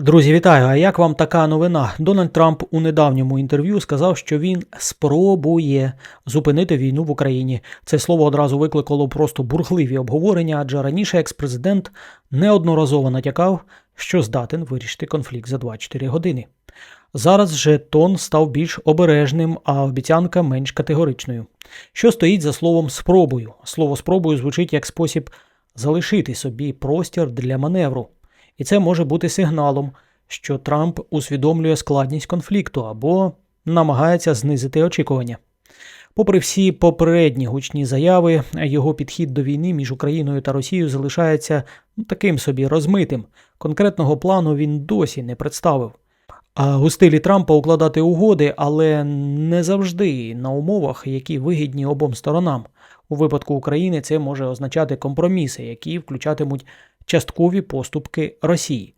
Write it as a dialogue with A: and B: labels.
A: Друзі, вітаю! А як вам така новина? Дональд Трамп у недавньому інтерв'ю сказав, що він спробує зупинити війну в Україні. Це слово одразу викликало просто бурхливі обговорення, адже раніше екс-президент неодноразово натякав, що здатен вирішити конфлікт за 24 години. Зараз же тон став більш обережним, а обіцянка менш категоричною. Що стоїть за словом спробую? Слово спробую звучить як спосіб залишити собі простір для маневру. І це може бути сигналом, що Трамп усвідомлює складність конфлікту або намагається знизити очікування. Попри всі попередні гучні заяви, його підхід до війни між Україною та Росією залишається ну, таким собі розмитим. Конкретного плану він досі не представив. А у стилі Трампа укладати угоди, але не завжди на умовах, які вигідні обом сторонам. У випадку України це може означати компроміси, які включатимуть часткові поступки Росії.